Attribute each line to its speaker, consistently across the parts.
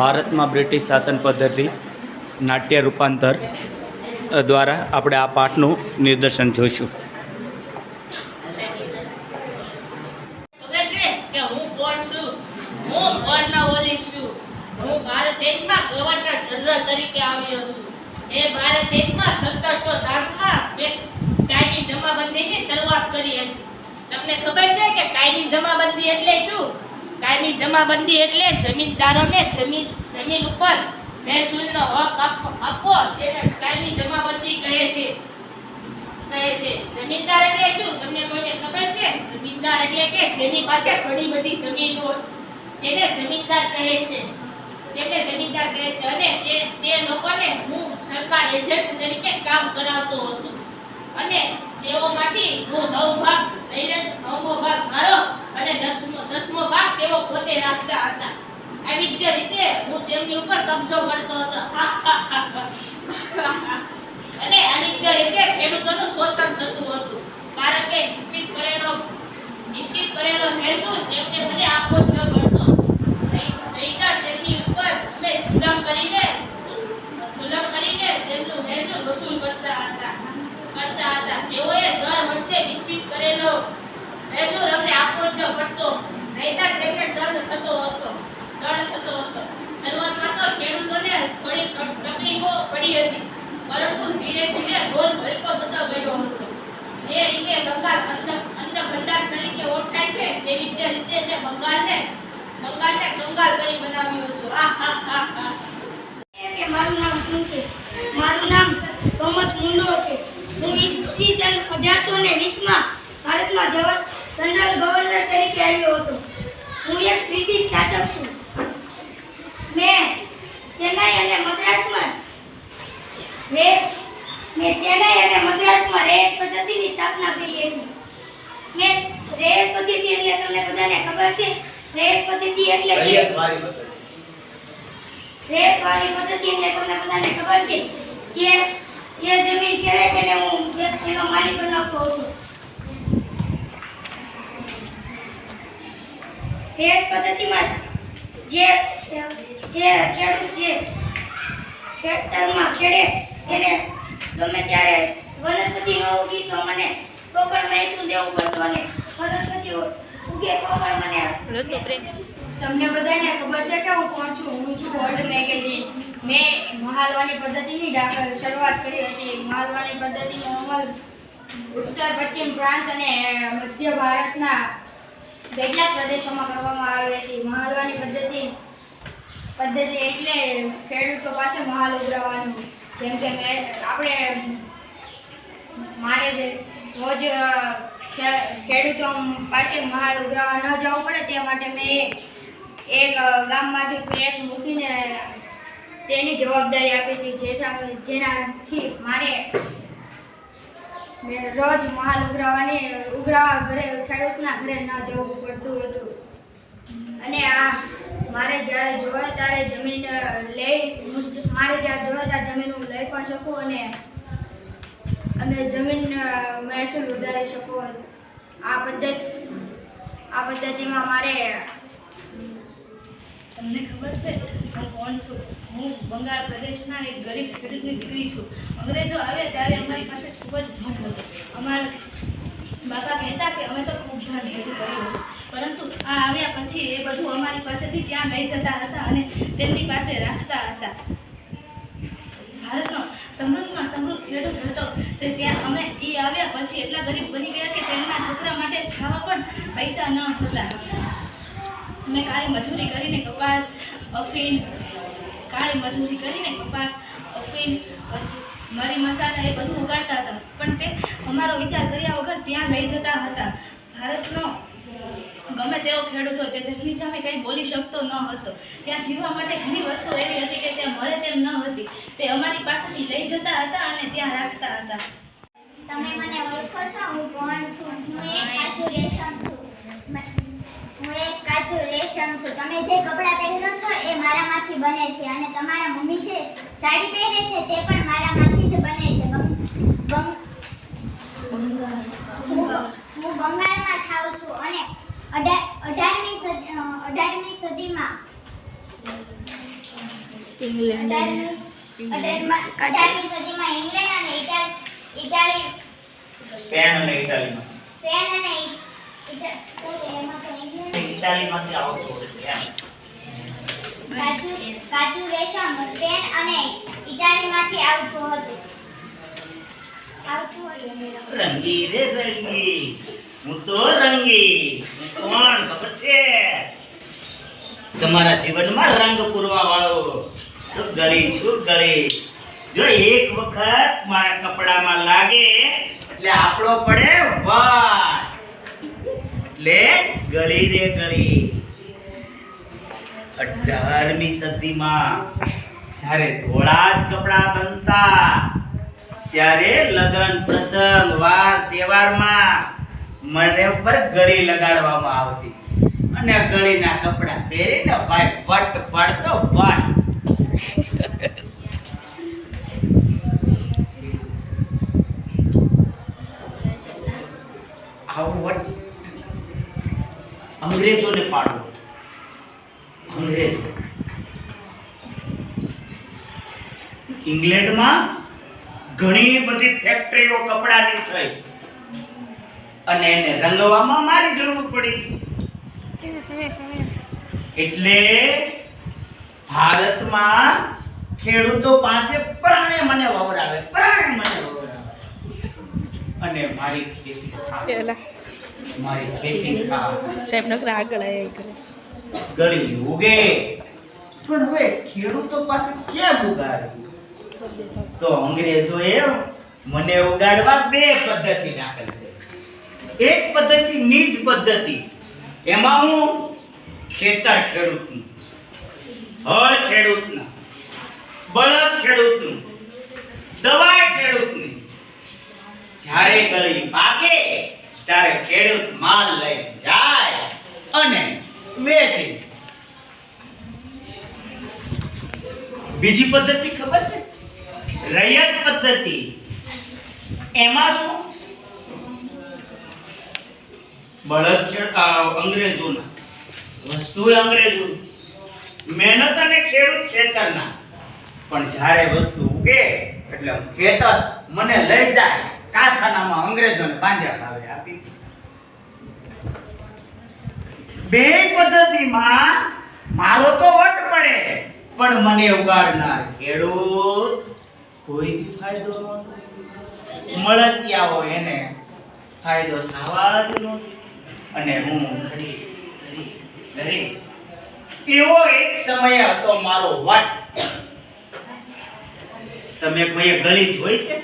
Speaker 1: ભારતમાં બ્રિટિશ શાસન પદ્ધતિ નાટ્ય રૂપાંતર દ્વારા આપણે આ પાઠનું નિદર્શન જોઈશું.
Speaker 2: તમને ખબર છે કે કાયમી જમાબંધી એટલે શું? કાયમી જમાબંધી એટલે જમીનદારોને જમીન જમીન ઉપર મહેસૂલનો હક આપવો તેને કાયમી જમાબંધી કહે છે. કહે છે, જમીનદાર એટલે શું? તમને કોઈને ખબર છે? જમીનદાર એટલે કે જેની પાસે ઘણી બધી જમીન હોય. તેને જમીનદાર કહે છે. તેને જમીનદાર કહે છે અને તે તે લોકોને હું સરકાર એજન્ટ તરીકે કામ કરાવતો હતો. અને તેઓમાંથી હું નવ ભાગ લઈને નવમો ભાગ મારો અને દસમો દસમો ભાગ તેઓ પોતે રાખતા હતા. આવી જ રીતે હું તેમની ઉપર કબજો કરતો હતો. અને આવી જ રીતે ખેડૂતોનું શોષણ થતું હતું. કારણ કે નિશ્ચિત કરેલો નિશ્ચિત કરેલો મહેસૂલ તેમને મને આપવો જ પડતો નહીં- નહીંતર તેમની ઉપર અમે જુલમ કરીને જુલમ કરીને તેમનું મહેસૂલ વસૂલ કરતા હતા કરતા હતા તેઓએ દર વર્ષે નિશ્ચિત કરેલો. મહેસૂલ અમને આપવો જ પડતો. નહીતર તેમને દંડ થતો હતો. દંડ થતો હતો. શરૂઆતમાં તો ખેડૂતોને થોડી તકલીફો પડી હતી. પરંતુ ધીરે ધીરે રોજ હલકો થતો ગયો હતો. જે રીતે બંગાળ અન્ન અન્ન ભંડાર તરીકે ઓળખાય છે, તેવી જ રીતે તે બંગાળને બંગાળને કંગાળ કરી બનાવ્યું હતું. આ હા હા હા
Speaker 3: મારું નામ શું છે? મારું નામ થોમસ મુંડો છે. હું ઈસવીસન અઢારસો ને વીસમાં ભારતમાં જનરલ ગવર્નર તરીકે આવ્યો હતો. હું એક બ્રિટિશ શાસક છું. મેં ચેન્નાઈ અને મદ્રાસમાં રે મેં ચેન્નાઈ અને મદ્રાસમાં રેત પદ્ધતિની સ્થાપના કરી હતી. મેં રેત પદ્ધતિ એટલે તમને બધાને ખબર છે રેત પદ્ધતિ એટલે રેત વાળી પદ્ધતિ એટલે તમને બધાને ખબર છે જે જે જમીન ખેડે તેને હું જે એનો માલિક બનાવતો હતો. રેત પદ્ધતિમાં જે જે ખેડૂત જે ખેતરમાં ખેડે એને ગમે ત્યારે વનસ્પતિ ન ઉગી તો મને તો પણ મેં શું દેવું પડતું અને વનસ્પતિ ઉગે તો પણ મને
Speaker 4: તમને બધાને ખબર છે કે હું કોણ છું? હું છું વર્લ્ડ મેગેઝિન મેં મહાલવાની પદ્ધતિની શરૂઆત કરી હતી. મહાલવાની પદ્ધતિનો અમલ ઉત્તર, પશ્ચિમ પ્રાંત અને મધ્ય ભારતના કેટલાક પ્રદેશોમાં કરવામાં આવી હતી. મહાલવાની પદ્ધતિ પદ્ધતિ એટલે ખેડૂતો પાસે મહાલ ઉઘરાવવાનું. જેમ કે આપણે મારે રોજ ખેડૂતો પાસે મહાલ ઉઘરાવવા ન જવું પડે, તે માટે મેં એક ગામમાંથી એક મૂકીને તેની જવાબદારી આપી હતી. જેના જેનાથી મારે રોજ મહાલ ઉઘરાવાની ઉઘરાવા ઘરે ખેડૂતના ઘરે ન જવું પડતું હતું. અને આ મારે જ્યારે જોયો ત્યારે જમીન લઈ મારે જ્યારે જોયે ત્યારે જમીન હું લઈ પણ શકું અને અને જમીન મહેસૂલ વધારી શકું. આ પદ્ધતિ આ પદ્ધતિમાં મારે
Speaker 5: તમને ખબર છે? હું કોણ છું? હું બંગાળ પ્રદેશના એક ગરીબ ખેડૂતની દીકરી છું. અંગ્રેજો આવ્યા ત્યારે અમારી પાસે ખૂબ જ ધન હતું. અમારા બાપા કહેતા કે અમે તો ખૂબ ધન ભેગું કર્યું હતું. પરંતુ આ આવ્યા પછી એ બધું અમારી પાસેથી ત્યાં લઈ જતા હતા અને તેમની પાસે રાખતા હતા. ભારતનો સમૃદ્ધમાં સમૃદ્ધ ખેડૂત હતો. તે ત્યાં અમે એ આવ્યા પછી એટલા ગરીબ બની ગયા કે તેમના છોકરા માટે ખાવા પણ પૈસા ન હતા. મેં કાળી મજૂરી કરીને કપાસ અફીણ કાળી મજૂરી કરીને કપાસ અફીન પછી મરી મસાલા એ બધું ઉગાડતા હતા. પણ તે અમારો વિચાર કર્યા વગર ત્યાં લઈ જતા હતા. ભારતનો ગમે તેવો ખેડૂત હોય તે તેમની સામે કંઈ બોલી શકતો ન હતો. ત્યાં જીવવા માટે ઘણી વસ્તુ એવી હતી કે ત્યાં મળે તેમ ન હતી. તે અમારી પાસેથી લઈ જતા હતા અને ત્યાં રાખતા હતા.
Speaker 3: તમે મને ઓળખો છો? હું કોણ છું. હું એક રેશમ છું મે- હું એક કાચું રેશમ છું તમે જે કપડાં પહેરો છો એ મારામાંથી બને છે અને તમારા મમ્મી જે સાડી પહેરે છે તે પણ મારામાંથી જ બને છે. હું બંગાળમાં થાઉં છું અને અઢાર અઢારમી સદી અઢારમી સદીમાં ઇંગ્લેન્ડ
Speaker 6: અઢારમી અઢારમી સદીમાં ઇંગ્લેન્ડ અને ઇટાલી ઇટાલી
Speaker 1: સ્પેન અને ઇટાલીમાં
Speaker 6: સ્પેન અને
Speaker 1: ઇટાલીમાંથી આવતો હતો એમ.
Speaker 6: કાજુ રેશમ સ્પેન અને ઇટાલીમાંથી આવતું હતું.
Speaker 1: રંગી રે રંગી હું તો રંગી કોણ ખબર છે? તમારા જીવનમાં રંગ પૂરવા વાળો તો ગળી છું ગળી. જો એક વખત મારા કપડામાં લાગે એટલે આપણો પડે વાટ એટલે ગળી રે ગળી. અઢારમી સદીમાં જ્યારે ધોળા જ કપડા બનતા, ત્યારે લગ્ન, પ્રસંગ, વાર, તહેવારમાં મને ઉપર ગળી લગાડવામાં આવતી. અને ગળીના કપડા પહેરીને ભાઈ વટ પડતો વટ આવું વટ અંગ્રેજોને પાડવો અંગ્રેજો. ઇંગ્લેન્ડમાં ઘણી બધી ફેક્ટરીઓ કપડાની થઈ. અને એને રંગવામાં મારી જરૂર પડી. એટલે ભારતમાં ખેડૂતો પાસે પ્રાણે મને વવરાવે, પ્રાણે મને વવરાવે. અને મારી ખેતી. મારી ખેતી ખા
Speaker 5: સાહેબ નકરા આગળ કરે
Speaker 1: ગળી ઉગે. પણ હવે ખેડૂતો પાસે ક્યાં ઉગાડવી? તો અંગ્રેજોએ મને ઉગાડવા બે પદ્ધતિ નાખેલી એક પદ્ધતિ નીજ પદ્ધતિ. એમાં હું ખેતર ખેડૂતનું હળ ખેડૂતના બળદ ખેડૂતનું દવા ખેડૂતની જ્યારે ગળી પાકે ત્યારે ખેડૂત માલ લઈ જાય અને વેચે. બીજી પદ્ધતિ ખબર છે? રૈયત પદ્ધતિ. એમાં શું? બળદ અંગ્રેજોના. વસ્તુ અંગ્રેજો મહેનત અને ખેડૂત ખેતરના. પણ જ્યારે વસ્તુ ઉગે, એટલે ખેતર મને લઈ જાય. કારખાનામાં અંગ્રેજોને બાંધ્યા ભાવે આપી બે પદ્ધતિમાં મારો તો વટ પડે, પણ મને ઉગાડનાર ખેડૂત કોઈ ફાયદો નહોતો. મળતિયાઓ એને ફાયદો થવા જ નહોતો. અને હું ઘડી ઘડી એવો એક સમય હતો મારો વટ. તમે કોઈ ગળી જોઈ છે?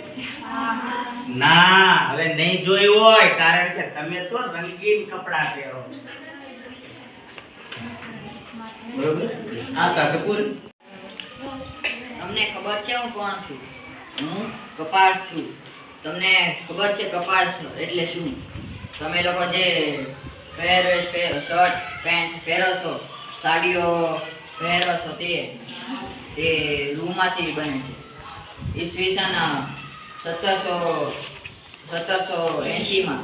Speaker 1: ના હવે નહીં જોયું હોય કારણ કે તમે તો રંગીન કપડાં પહેરો. બરોબર? આ સાથે પૂરી
Speaker 7: તમને ખબર છે હું કોણ છું? હું કપાસ છું. તમને ખબર છે કપાસ એટલે શું? તમે લોકો જે પહેરવેશ પહેરો શર્ટ પેન્ટ પહેરો છો સાડીઓ પહેરો છો તે તે રૂમાંથી બને છે. ઈસવીસન સત્તરસો સત્તરસો એંશીમાં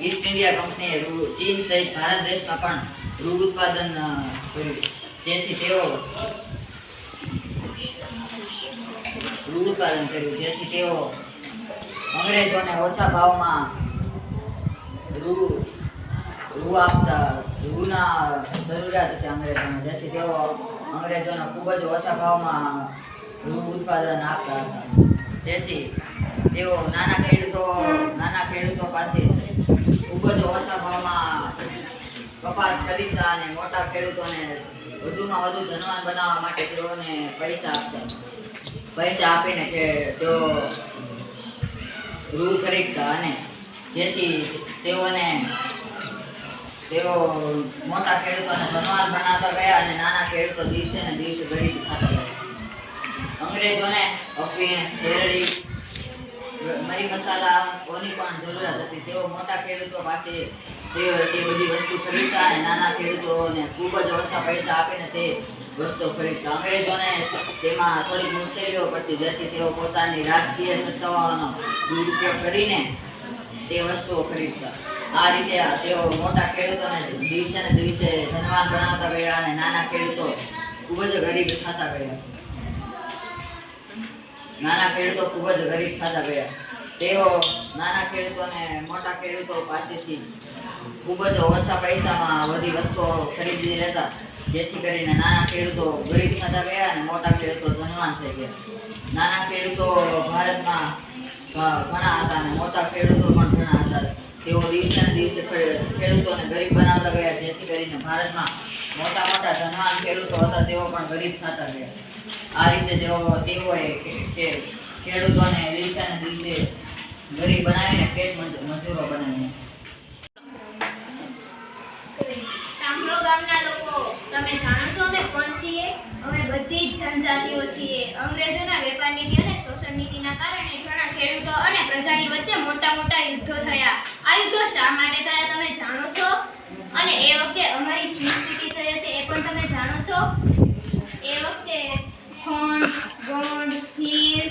Speaker 7: ઈસ્ટ ઇન્ડિયા કંપનીએ ચીન સહિત ભારત દેશમાં પણ રૂ ઉત્પાદન કર્યું. જેથી તેઓ રૂ ઉત્પાદન કર્યું. જેથી તેઓ અંગ્રેજોને ઓછા ભાવમાં રૂ રૂ આપતા, રૂના જરૂરિયાત હતી અંગ્રેજોને. જેથી તેઓ અંગ્રેજોને ખૂબ જ ઓછા ભાવમાં રૂ ઉત્પાદન આપતા હતા. જેથી તેઓ નાના ખેડૂતો નાના ખેડૂતો પાસે ખૂબ જ ઓછા ભાવમાં કપાસ ખરીદતા અને મોટા ખેડૂતોને વધુમાં વધુ ધનવાન બનાવવા માટે તેઓને પૈસા આપતા પૈસા આપીને કે તેઓ રૂ ખરીદતા અને જેથી તેઓને, તેઓ મોટા ખેડૂતોને ધનવાન બનાવતા ગયા અને નાના ખેડૂતો દિવસે ને દિવસે ગરીબ થતા અંગ્રેજોને અફીણ, શેરડી, મરી મસાલાઓની પણ જરૂરિયાત હતી. તેઓ મોટા ખેડૂતો પાસે જે તે બધી વસ્તુ ખરીદતા અને નાના ખેડૂતોને ખૂબ જ ઓછા પૈસા આપીને તે વસ્તુ ખરીદતા. અંગ્રેજોને તેમાં થોડીક મુશ્કેલીઓ પડતી, જેથી તેઓ પોતાની રાજકીય સત્તાઓનો દુરુપયોગ કરીને તે વસ્તુઓ ખરીદતા. આ રીતે તેઓ મોટા ખેડૂતોને દિવસે ને દિવસે ધનવાન બનાવતા ગયા અને નાના ખેડૂતો ખૂબ જ ગરીબ થતા ગયા. નાના ખેડૂતો ખૂબ જ ગરીબ થતા ગયા. તેઓ નાના ખેડૂતોને મોટા ખેડૂતો પાસેથી ખૂબ જ ઓછા પૈસામાં બધી વસ્તુઓ ખરીદી લેતા, જેથી કરીને નાના ખેડૂતો ગરીબ થતા ગયા અને મોટા ખેડૂતો ધનવાન થઈ ગયા. નાના ખેડૂતો ભારતમાં ઘણા હતા અને મોટા ખેડૂતો પણ ઘણા હતા. તેઓ દિવસે દિવસે ખેડૂતોને ગરીબ બનાવતા ગયા, જેથી કરીને ભારતમાં મોટા મોટા ધનવાન ખેડૂતો હતા, તેઓ પણ ગરીબ થતા ગયા. આ રીતે તેઓ, તેઓએ ખેડૂતોને દિવસે દિવસે ગરીબ બનાવીને ખેત મજૂરો બનાવીને
Speaker 8: લોકો, તમે જાણો છો અમે કોણ છીએ? અમે બધી જ જનજાતિઓ છીએ. અંગ્રેજોના વેપાર નીતિ અને શોષણ નીતિના કારણે ઘણા ખેડૂતો અને પ્રજાની વચ્ચે મોટા મોટા યુદ્ધો થયા. આ યુદ્ધો શા માટે થયા તમે જાણો છો? અને એ વખતે અમારી શું સ્થિતિ થઈ હશે એ પણ તમે જાણો છો? એ વખતે ખોંડ, ગોંડ, ખીર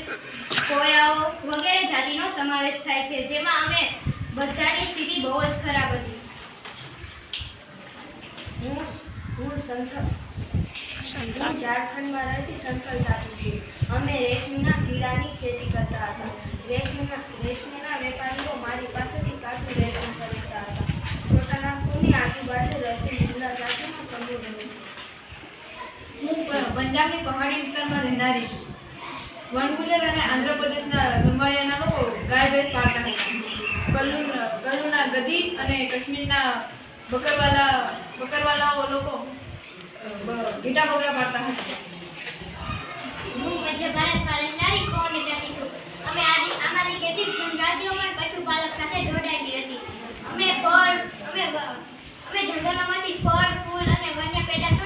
Speaker 8: કોયાઓ વગેરે જાતિનો સમાવેશ થાય છે, જેમાં અમે બધાની સ્થિતિ બહુ જ ખરાબ હતી. હું હું સંથલ હું ઝારખંડમાં રહેતી સંકલ્પ જાતિ છું. અમે રેશમના કીડાની ખેતી કરતા હતા. રેશમના રેશમના વેપારીઓ મારી પાસેથી કાચું રેશમ ખરીદતા હતા છોટાનાગપુરની આજુબાજુ રહેતી મુંદ્રા જાતિનો સમૂહ રહે છે
Speaker 9: પંજાબની પહાડી વિસ્તારમાં રહેનારી છું. વનગુજર અને આંધ્રપ્રદેશના લોકો ગાય ભેંસ પાળતા કલ્લુ કલ્લુના ગદી અને કાશ્મીરના બકરવાલા, બકરવાલાઓ લોકો ઘેટા બકરા પાળતા હતા
Speaker 6: હું મધ્ય કોણ જાતિ છું અમે આમાંથી કેટલીક જનજાતિઓમાં પશુપાલક સાથે જોડાયેલી હતી. અમે ફળ, અમે અમે જંગલોમાંથી ફળ, ફૂલ અને વન્ય પેદાશોનો